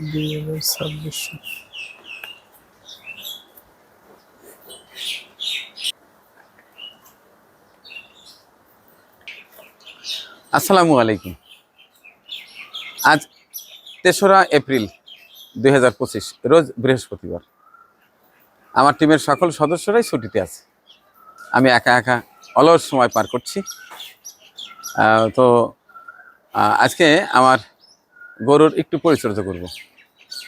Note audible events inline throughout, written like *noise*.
দুই হাজার ছাব্বিশ আসসালামু আলাইকুম। আজ তেসরা এপ্রিল দুই হাজার পঁচিশ, রোজ বৃহস্পতিবার। আমার টিমের সকল সদস্যরাই ছুটিতে আছে। আমি একা একা অলস সময় পার করছি। তো আজকে আমার গরুর একটু পরিচর্যা করব।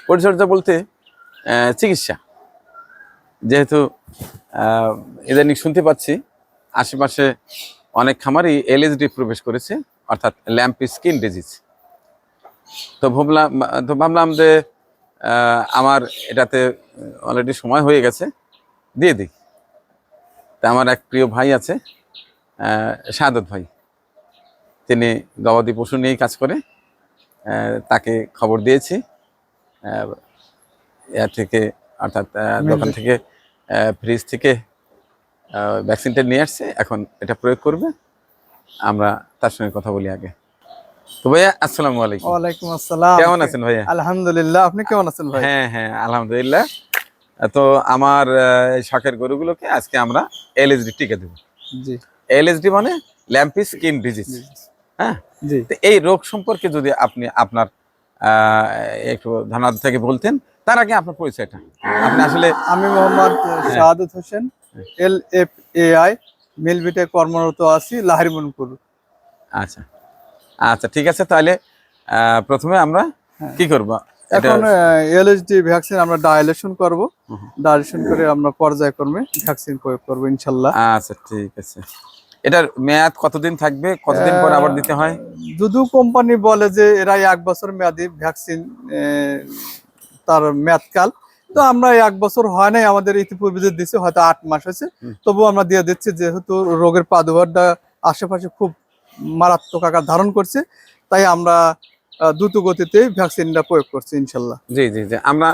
পরিচর্যা বলতে চিকিৎসা। যেহেতু ইদানিং শুনতে পাচ্ছি, আশেপাশে অনেক খামারই এলএসডি প্রবেশ করেছে, অর্থাৎ ল্যাম্প স্কিন ডিজিজ। তো ভাবলাম তো ভাবলাম যে আমার এটাতে অলরেডি সময় হয়ে গেছে, দিয়ে দিই। তা আমার এক প্রিয় ভাই আছে সাদত ভাই। তিনি গবাদি পশু নিয়েই কাজ করে তাকে খবর দিয়েছি। ইয়া থেকে অর্থাৎ দোকান থেকে ফ্রিজ থেকে ভ্যাকসিনটা নিয়ে আসছে। এখন এটা প্রয়োগ করবে। আমরা তার সঙ্গে কথা বলি আগে। তো ভাইয়া আসসালামু আলাইকুম। ওয়ালাইকুম আসসালাম। কেমন আছেন ভাইয়া? আলহামদুলিল্লাহ আপনি কেমন আছেন ভাই? হ্যাঁ হ্যাঁ আলহামদুলিল্লাহ। তো আমার শখের গরুগুলোকে আজকে আমরা এলএসডি টিকা দেবো। জি। এলএসডি মানে ল্যাম্পি স্কিন ডিজিজ হ্যাঁ? জি। এই রোগ সম্পর্কে যদি আপনি আপনার একটু ধারণা থেকে বলতেন তার আগে আপনার পরিচয়টা। আপনি আসলে আমি Mohammad Shahadat Hossain L F A I মিলবিটে কর্মরত আছি লাহিরমনপুর আচ্ছা। আচ্ছা ঠিক আছে তাহলে প্রথমে আমরা হ্যাঁ। কি করব? এখন এলএসডি ভ্যাকসিন আমরা ডায়ালেশন করব। হুম। ডায়ালেশন করে আমরা পর্যায়ক্রমে ভ্যাকসিন প্রয়োগ করব ইনশাল্লাহ। আচ্ছা ঠিক আছে। এটার মেয়াদ কতদিন থাকবে? কতদিন পর আবার দিতে হয়? দুদু কোম্পানি বলে যে এরা এক বছর মেয়াদি ভ্যাকসিন তার মেয়াদকাল তো আমরা এক বছর হয় নাই আমাদের ইতিপূর্বে যে দিচ্ছে হয়তো আট মাস হয়েছে। হুম। তবু আমরা দিয়ে দিচ্ছি যেহেতু রোগের প্রাদুর্ভাবটা আশেপাশে খুব মারাত্মক আকার ধারণ করছে তাই আমরা দ্রুত গতিতে ভ্যাকসিনটা প্রয়োগ করছি ইনশাল্লাহ। জি জি জি। আমরা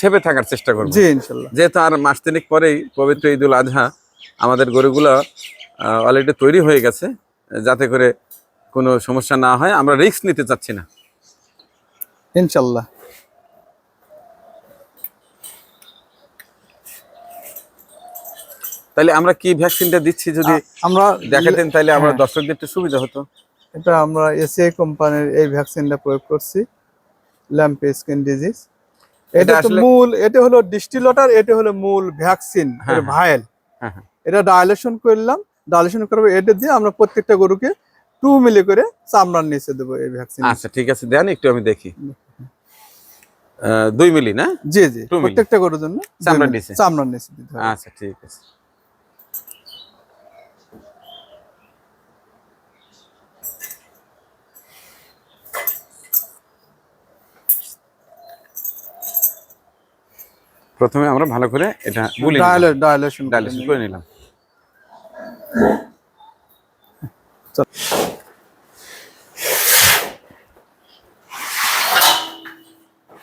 সেভে থাকার চেষ্টা করব। জি ইনশাল্লাহ। যেহেতু আর মাস তিনেক পরেই পবিত্র ঈদুল আজহা আমাদের গরুগুলো অলরেডি তৈরি হয়ে গেছে যাতে করে কোনো সমস্যা না হয় আমরা রিস্ক নিতে চাচ্ছি না। ইনশাল্লাহ। তাহলে আমরা কি ভ্যাকসিনটা দিচ্ছি যদি আমরা দেখাতেন তাহলে আমরা হ্যাঁ। দর্শকদের একটু সুবিধা হতো। এটা আমরা এসিআই কোম্পানির এই ভ্যাকসিনটা প্রয়োগ করছি ল্যাম্প স্কিন ডিজিজ। এটা এটা তো মূল এটা হলো ডিস্টিলটার এটা হলো মূল ভ্যাকসিন হ্যাঁ, ভাইল হ্যাঁ হ্যাঁ। এটা ডায়ালেশন করলাম করব এটা দিয়ে আমরা প্রত্যেকটা গরুকে টু মিলি করে চামড়ার নিচে দেবো এই ভ্যাকসিন আচ্ছা ঠিক আছে দেন একটু আমি দেখি। দুই মিলি না? জি জি প্রত্যেকটা গরুর জন্য চামড়ার নিচে? চামড়ার নিচে দিতে হবে। আচ্ছা ঠিক আছে। প্রথমে আমরা ভালো করে এটা ডায়ালেশন করে নিলাম।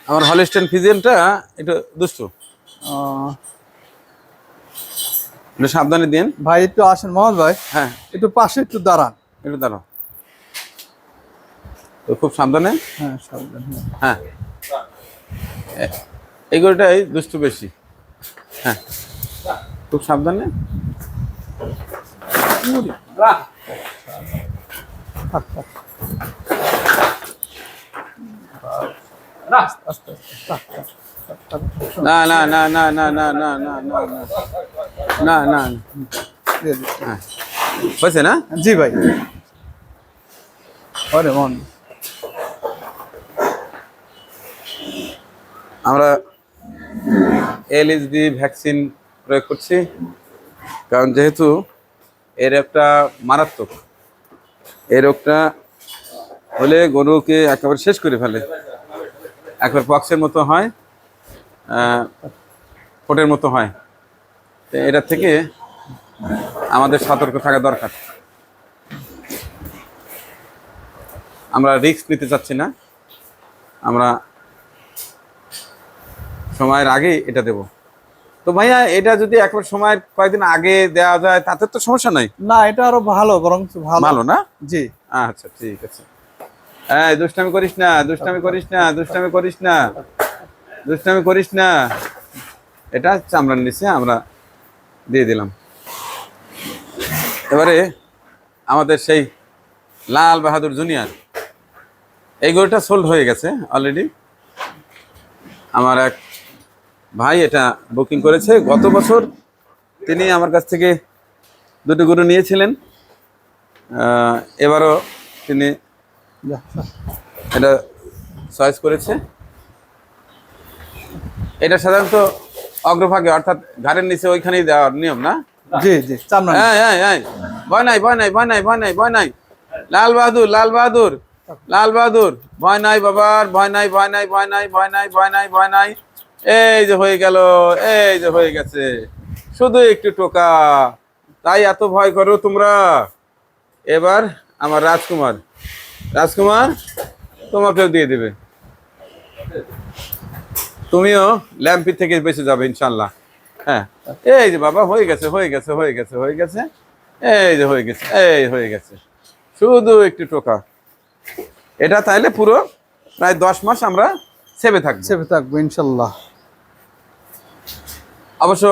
আমার হলিস্টেন ফিজিয়ানটা একটু দুষ্টু। একটু সাবধানে দিন। ভাই একটু আসেন মোহাম্মদ ভাই। হ্যাঁ। একটু পাশে একটু দাঁড়ান। একটু দাঁড়াও। তো খুব সাবধানে। হ্যাঁ সাবধান। হ্যাঁ। এই গরুটাই দুষ্টু বেশি। হ্যাঁ। খুব সাবধানে থাক, থাক। আস্তে আস্তে থাক, থাক, থাক, থাক, থাক। না না না না না না না না না না না না। হ্যাঁ হয়েছে না জি ভাই আরে মন আমরা এলএসডি ভ্যাকসিন প্রয়োগ করছি কারণ যেহেতু এর একটা মারাত্মক। এই রোগটা হলে গরুকে একেবারে শেষ করে ফেলে। একবার পক্সের মতো হয় ফোটের মতো হয়। তো এটা থেকে আমাদের সতর্ক থাকা দরকার। আমরা রিস্ক নিতে চাচ্ছি না। আমরা সময়ের আগে এটা দেব। তো ভাইয়া এটা যদি একবার সময়ের কয়েকদিন আগে দেওয়া যায় তাতে তো সমস্যা নাই? না এটা আরও ভালো বরং ভালো। ভালো না? জি। আচ্ছা ঠিক আছে। হ্যাঁ দুষ্টামি করিস না দুষ্টামি করিস না দুষ্টামি করিস না দুষ্টামি করিস না। এটা চামড়ার নিচে আমরা দিয়ে দিলাম। এবারে আমাদের সেই লাল বাহাদুর জুনিয়র এই গরুটা সোল্ড হয়ে গেছে অলরেডি। আমার এক ভাই এটা বুকিং করেছে। গত বছর তিনি আমার কাছ থেকে দুটো গরু নিয়েছিলেন। এবারও তিনি এটা চয়েস করেছে। এটা সাধারণত অগ্রভাগে অর্থাৎ ঘাড়ের নিচে ওইখানেই দেওয়ার নিয়ম না? জি জি হ্যাঁ হ্যাঁ হ্যাঁ ভয় নাই ভয় নাই ভয় নাই ভয় নাই ভয় নাই। লাল বাহাদুর লাল বাহাদুর লাল বাহাদুর। ভয় নাই বাবার ভয় নাই ভয় নাই ভয় নাই ভয় নাই ভয় নাই ভয় নাই। এই যে হয়ে গেল, এই যে হয়ে গেছে। শুধু একটু টোকা। তাই এত ভয় করো তোমরা। এবার আমার রাজকুমার। রাজকুমার, তোমাকেও দিয়ে দেবে। তুমিও ল্যাম্পি থেকে বেঁচে যাবে ইনশাল্লাহ হ্যাঁ। এই যে বাবা, হয়ে গেছে হয়ে গেছে হয়ে গেছে হয়ে গেছে। এই যে হয়ে গেছে, এই হয়ে গেছে। শুধু একটু টোকা। এটা তাইলে পুরো প্রায় দশ মাস আমরা সেবে থাকব। চেপে থাকব ইনশাল্লাহ অবশ্য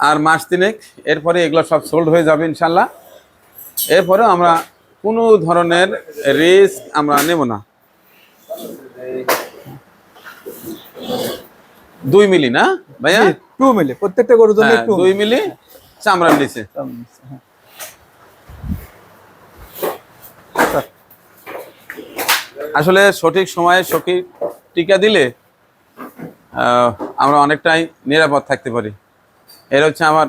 আর মাস তিনেক এরপরে এগুলো সব সোল্ড হয়ে যাবে ইনশাল্লাহ এরপরে আমরা কোনো ধরনের রিস্ক আমরা নেব না। দুই মিলি না ভাইয়া? Two milli. প্রত্যেকটা গরুর জন্য হ্যাঁ, দুই মিলি। চামড়ার নিচে আসলে সঠিক সময়ে সঠিক টিকা দিলে আমরা অনেকটাই নিরাপদ থাকতে পারি। এর হচ্ছে আমার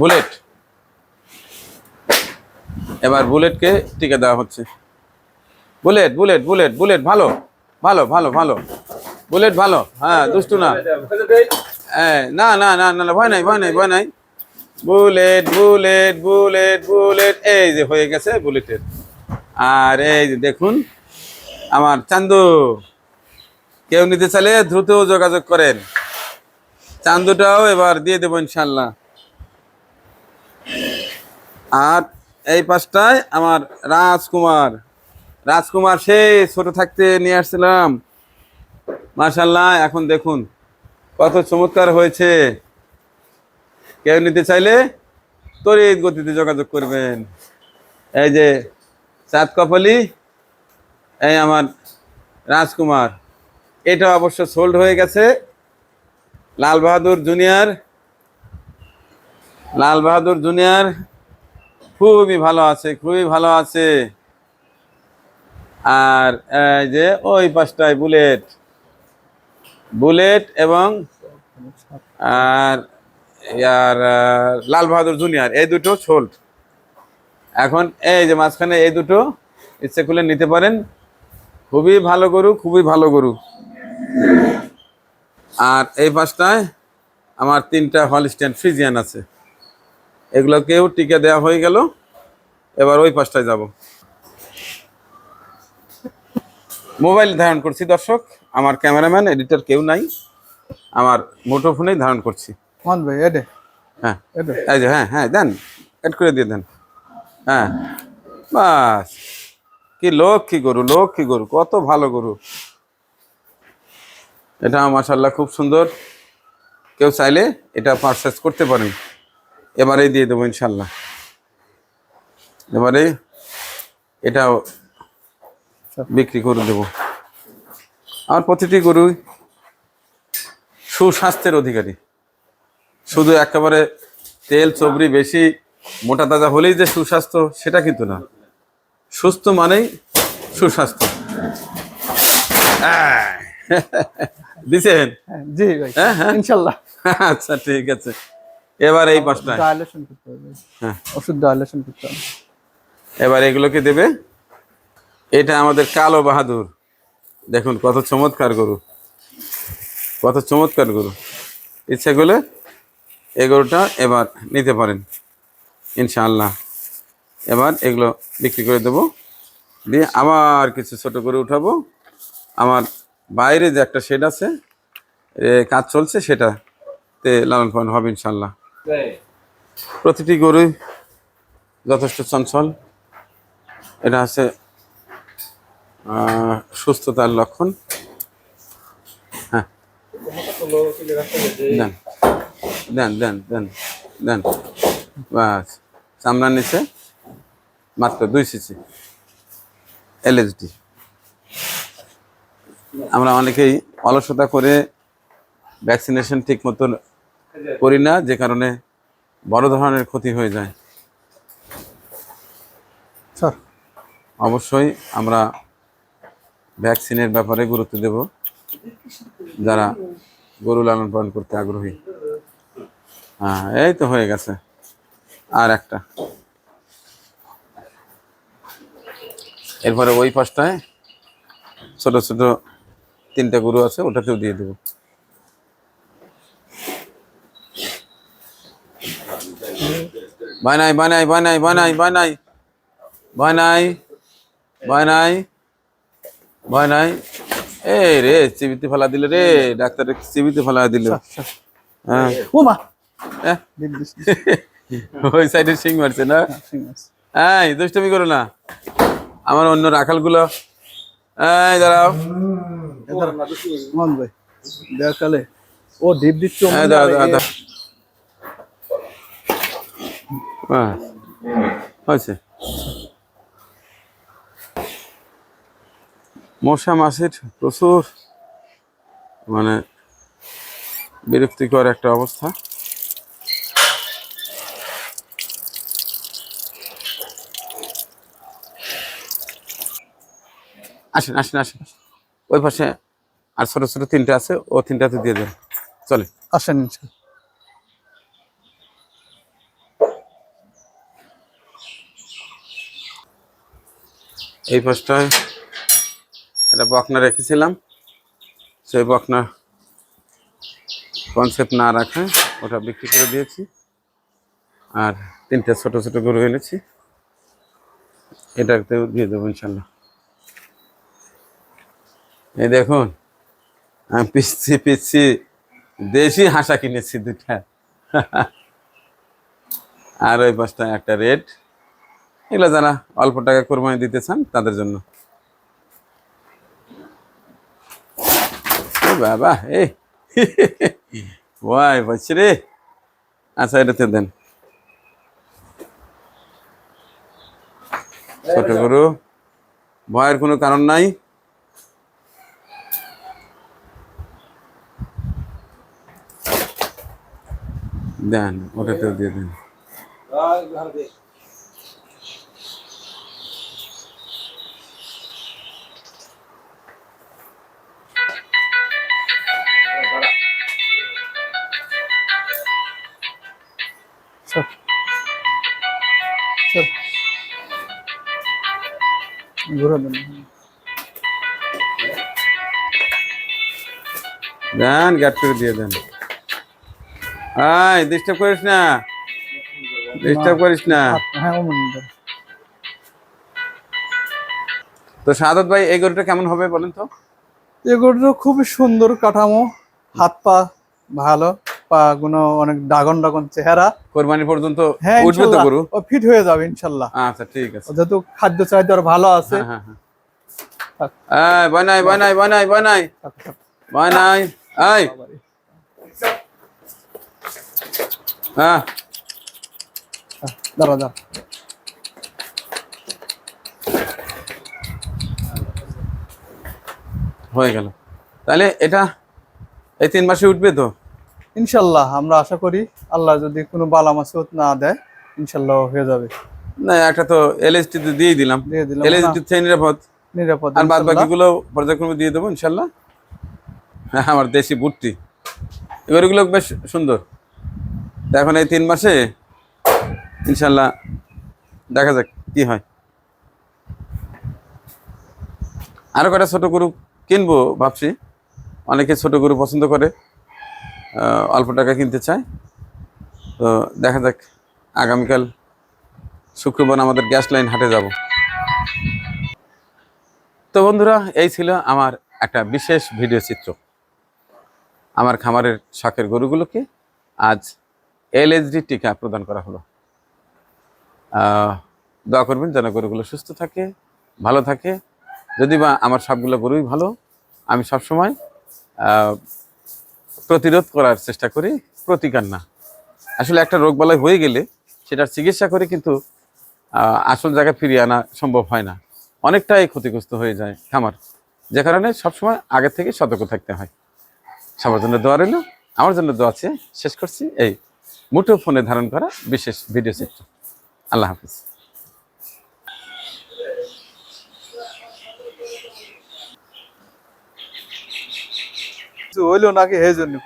বুলেট। এবার বুলেটকে টিকা দেওয়া হচ্ছে। বুলেট বুলেট বুলেট বুলেট ভালো ভালো ভালো ভালো। বুলেট ভালো হ্যাঁ দুষ্টু না। না না না না না, ভয় নাই ভয় নাই ভয় নাই। বুলেট বুলেট বুলেট বুলেট এই যে হয়ে গেছে বুলেটের। আর এই দেখুন আমার চান্দু। কেউ নিতে চাইলে দ্রুত যোগাযোগ করেন। চান্দুটাও এবার দিয়ে দেবো ইনশাল্লাহ আর এই পাশটায় আমার রাজকুমার। রাজকুমার সেই ছোট থাকতে নিয়ে আসছিলাম। মাশাল্লাহ এখন দেখুন কত চমৎকার হয়েছে। কেউ নিতে চাইলে তড়িৎ গতিতে যোগাযোগ করবেন। এই যে চাঁদ কপালি, এই আমার রাজকুমার। এটা অবশ্য সোল্ড হয়ে গেছে। লাল বাহাদুর জুনিয়র। লাল বাহাদুর জুনিয়র খুবই ভালো আছে, খুবই ভালো আছে। আর যে ওই পাশটায় বুলেট। বুলেট এবং আর আর লাল বাহাদুর জুনিয়র, এই দুটো সোল্ড এখন এই যে মাঝখানে এই দুটো, ইচ্ছে করলে নিতে পারেন। খুবই ভালো গরু, খুবই ভালো গরু। আর এই পাশটায় আমার তিনটা হল স্ট্যান্ড ফ্রিজিয়ান আছে। এগুলোকেও টিকা দেওয়া হয়ে গেল। এবার ওই পাশটায় যাব। মোবাইল ধারণ করছি দর্শক। আমার ক্যামেরাম্যান এডিটর কেউ নাই। আমার মুঠোফোনেই ধারণ করছি। ভাই এডে হ্যাঁ। এডে এই যে হ্যাঁ হ্যাঁ দেন। এড করে দিয়ে দেন। হ্যাঁ। বাস। কি লক্ষ্মী গরু লক্ষ্মী গরু কত ভালো গরু। এটা মাসাল্লাহ খুব সুন্দর। কেউ চাইলে এটা পারচেস করতে পারেন। এবারেই দিয়ে দেবো ইনশাল্লাহ এবারে এটাও বিক্রি করে দেবো। আমার প্রতিটি গরুই সুস্বাস্থ্যের অধিকারী। শুধু একেবারে তেল চবড়ি বেশি, মোটা তাজা হলেই যে সুস্বাস্থ্য, সেটা কিন্তু না। সুস্থ মানেই সুস্বাস্থ্য। আহ! *laughs* দিছেন? হ্যাঁ, জি ভাই হ্যাঁ, হ্যাঁ। ইনশাল্লাহ। আচ্ছা ঠিক আছে। এবার এই পাঁচটায়। ডায়ালেশন করতে হবে হ্যাঁ। ওষুধ ডায়ালেশন করতে হবে। এবার এগুলোকে দেবে? এটা আমাদের কালো বাহাদুর। দেখুন কত চমৎকার গরু। কত চমৎকার গরু। ইচ্ছে করলে এই গরুটা এবার নিতে পারেন। ইনশাআল্লাহ। এবার এগুলো বিক্রি করে দেবো। দিয়ে আবার কিছু ছোট করে উঠাবো। আমার বাইরে যে একটা শেড আছে এ, কাজ চলছে সেটাতে লালন পালন হবে ইনশাল্লাহ প্রতিটি গরুই যথেষ্ট চঞ্চল। এটা হচ্ছে আহ, সুস্থতার লক্ষণ। হ্যাঁ। দেন দেন দেন দেন দেন। বাস চামড়ার নিচে মাত্র দুই সিসি। এলএসডি আমরা অনেকেই অলসতা করে ভ্যাকসিনেশন ঠিক মতো করি না যে কারণে বড় ধরনের ক্ষতি হয়ে যায়। স্যার। অবশ্যই আমরা ভ্যাকসিনের ব্যাপারে গুরুত্ব দেব যারা গরু লালন পালন করতে আগ্রহী। হ্যাঁ এই তো হয়ে গেছে। আর একটা। এরপরে ওই পাশটায় ছোট ছোট তিনটা গরু আছে ওটাতেও দিয়ে দেবো। বানাই বানাই বানাই বানাই বানাই বানাই বানাই বানাই। এই রে চিবিতে ফেলা দিলে রে ডাক্তার চিবিতে ফেলা দিল। হ্যাঁ। ও মা। ওই সাইডে সিং মারছে না? এই দুষ্টমি করো না। আমার অন্য রাখালগুলো। এই দাঁড়াও। মন ভাই দেখালে ও ডিপ দিচ্ছে দাঁড়াও। হয়েছে। মশা মাছের প্রচুর মানে বিরক্তিকর একটা অবস্থা। আসেন আসেন আসেন আসেন। ওই পাশে আর ছোট ছোট তিনটা আছে ও তিনটাতে দিয়ে দেন। চলে। আসেন এই পাশটায় একটা বকনা রেখেছিলাম সেই বকনা কনসেপ্ট না রাখে ওটা বিক্রি করে দিয়েছি। আর তিনটে ছোট ছোট গরু এনেছি এটাতেও দিয়ে দেবো ইনশাল্লাহ। এই দেখুন, আমি পিচ্ছি পিচ্ছি, দেশি হাঁসা কিনেছি দুটা আর ওই পাশটা একটা রেড। এগুলো যারা অল্প টাকা কোরবানি দিতে চান, তাদের জন্য। বাবা এই ওয়াই, বলছি রে। আচ্ছা এটাতে দেন। ছোট গরু। ভয়ের কোনো কারণ নাই। দেন ওটাতেও দিয়ে দেন। ঘুরে দেন। দেন গ্যাট করে দিয়ে দেন। আয় ডিস্টার্ব করিস না। ডিস্টার্ব করিস না। হ্যাঁ তো সাদত ভাই এই গরুটা কেমন হবে বলেন তো? এগুলো খুবই সুন্দর কাঠামো হাত পা ভালো পা গুলো অনেক ডাগন ডাগন চেহারা। কোরবানি পর্যন্ত হ্যাঁ উঠবে তো গরু? ও ফিট হয়ে যাবে ইনশাল্লাহ। আচ্ছা ঠিক আছে। যেহেতু খাদ্য চাহিদা ভালো আছে। হ্যাঁ হ্যাঁ হ্যাঁ। বানাই বানাই বানাই বানাই। বানাই। আয় বাবারে। হ্যাঁ। দাঁড়া দাঁড়া। হয়ে গেল। তাহলে এটা এই তিন মাসে উঠবে তো? ইনশাল্লাহ আমরা আশা করি আল্লাহ যদি কোনো বালা মাসুদ না দেয় ইনশাল্লাহ হয়ে যাবে। না একটা তো এলএসটি তো দিয়ে দিলাম। দিয়ে দিলাম এলএসটি থেকে নিরাপদ। নিরাপদ আর বাদ। বাকিগুলো পর্যায়ক্রমে দিয়ে দেবো ইনশাল্লাহ। হ্যাঁ *laughs* আমার দেশি বুটটি। এগুলো বেশ সুন্দর। এখন এই তিন মাসে ইনশাল্লাহ দেখা যাক কি হয়। আরও কটা ছোটো গরু কিনবো ভাবছি। অনেকে ছোট গরু পছন্দ করে অল্প টাকা কিনতে চায়। তো দেখা যাক, আগামীকাল শুক্রবার আমাদের গ্যাস লাইন হাটে যাব। তো বন্ধুরা, এই ছিল আমার একটা বিশেষ ভিডিও চিত্র। আমার খামারের শখের গরুগুলোকে আজ এলএসডি টিকা প্রদান করা হলো। দোয়া করবেন যেন গরুগুলো সুস্থ থাকে, ভালো থাকে। যদি বা আমার সবগুলো গরুই ভালো, আমি সবসময় প্রতিরোধ করার চেষ্টা করি, প্রতিকার না। আসলে একটা রোগ বালাই হয়ে গেলে সেটার চিকিৎসা করে কিন্তু আসল জায়গায় ফিরিয়ে আনা সম্ভব হয় না। অনেকটাই ক্ষতিগ্রস্ত হয়ে যায় খামার। যে কারণে সবসময় আগে থেকে সতর্ক থাকতে হয়। সবার জন্য দোয়া রইল, আমার জন্য দোয়া আছে। শেষ করছি, এই মুঠো ফোনে ধারণ করা বিশেষ ভিডিও চিত্র আল্লাহ হাফিজ। হইল নাকি সেই জন্য?